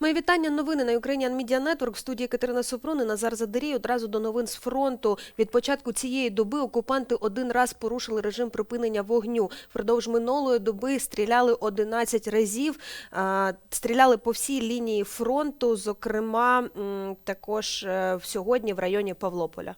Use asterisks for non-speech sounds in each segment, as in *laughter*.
Мої вітання. Новини на Ukrainian Media Network. В студії Катерина Супрун і Назар Задарій. Одразу до новин з фронту. Від початку цієї доби окупанти один раз порушили режим припинення вогню. Впродовж минулої доби стріляли 11 разів. Стріляли по всій лінії фронту, зокрема, також е, сьогодні в районі Павлополя.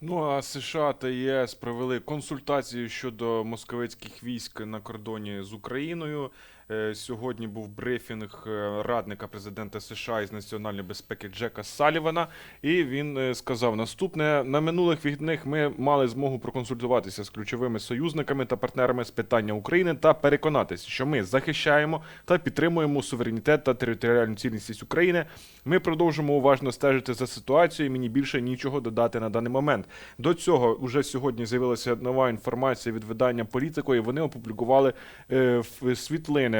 Ну а США та ЄС провели консультації щодо московицьких військ на кордоні з Україною. Е, Сьогодні був брифінг е, радника президента США із національної безпеки Джека Салівана, і він е, сказав наступне: на минулих вихідних ми мали змогу проконсультуватися з ключовими союзниками та партнерами з питання України та переконатися, що ми захищаємо та підтримуємо суверенітет та територіальну цілісність України. Ми продовжимо уважно стежити за ситуацією. Мені більше нічого додати на даний момент. До цього вже сьогодні з'явилася нова інформація від видання Політико, і вони опублікували ф- світлини,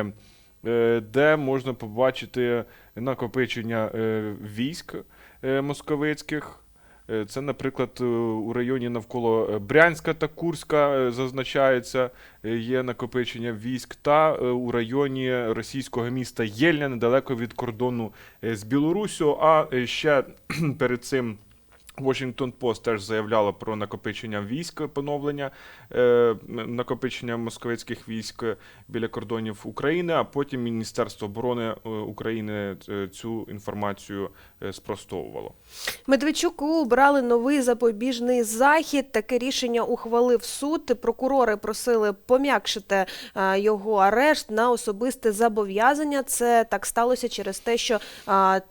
е, де можна побачити накопичення е, військ е, московицьких. Це, наприклад, у районі навколо Брянська та Курська зазначається, є накопичення військ, та у районі російського міста Єльня, недалеко від кордону з Білоруссю. А ще *clears throat* перед цим Washington Post теж заявляла про накопичення військ, поновлення е, накопичення московицьких військ біля кордонів України. А потім Міністерство оборони е, України е, цю інформацію е, спростовувало. Медведчуку обрали новий запобіжний захід. Таке рішення ухвалив суд. Прокурори просили пом'якшити його арешт на особисте зобов'язання. Це так сталося через те, що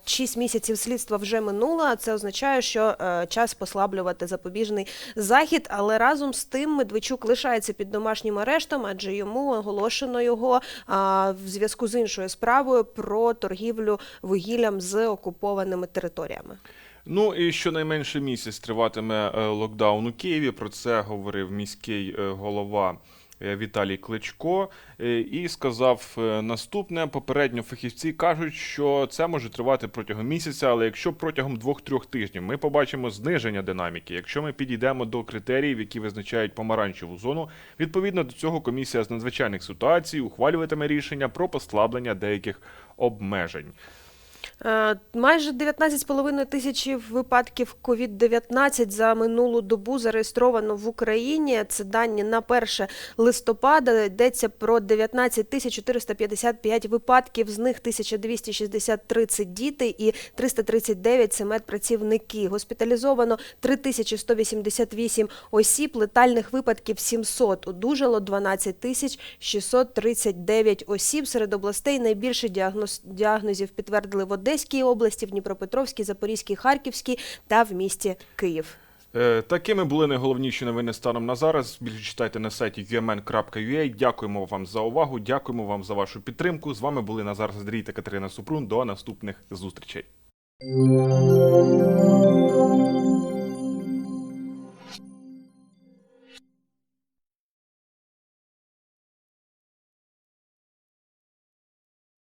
6 місяців слідства вже минуло. Це означає, що час послаблювати запобіжний захід. Але разом з тим Медведчук лишається під домашнім арештом, адже йому оголошено його а, в зв'язку з іншою справою про торгівлю вугіллям з окупованими територіями. Ну і щонайменше місяць триватиме е, локдаун у Києві. Про це говорив міський е, голова. Е, Віталій Кличко е, і сказав е, наступне: попередньо фахівці кажуть, що це може тривати протягом місяця, але якщо протягом двох-трьох тижнів ми побачимо зниження динаміки, якщо ми підійдемо до критеріїв, які визначають помаранчеву зону, відповідно до цього комісія з надзвичайних ситуацій ухвалюватиме рішення про послаблення деяких обмежень. Е, Майже 19,5 тисячі випадків COVID-19 за минулу добу зареєстровано в Україні. Це дані на 1 листопада. Йдеться про 19 тисяч 455 випадків, з них 1263 – це діти і 339 – це медпрацівники. Госпіталізовано 3188 осіб, летальних випадків 700. Одужало 12 тисяч 639 осіб. Серед областей найбільше діагноз, діагнозів підтвердили в Одеській області, в Дніпропетровській, Запорізькій, Харківській та в місті Київ. Е, Такими були найголовніші новини станом на зараз. Більше читайте на сайті umn.ua. Дякуємо вам за увагу. Дякуємо вам за вашу підтримку. З вами були Назар Задрій та Катерина Супрун. До наступних зустрічей.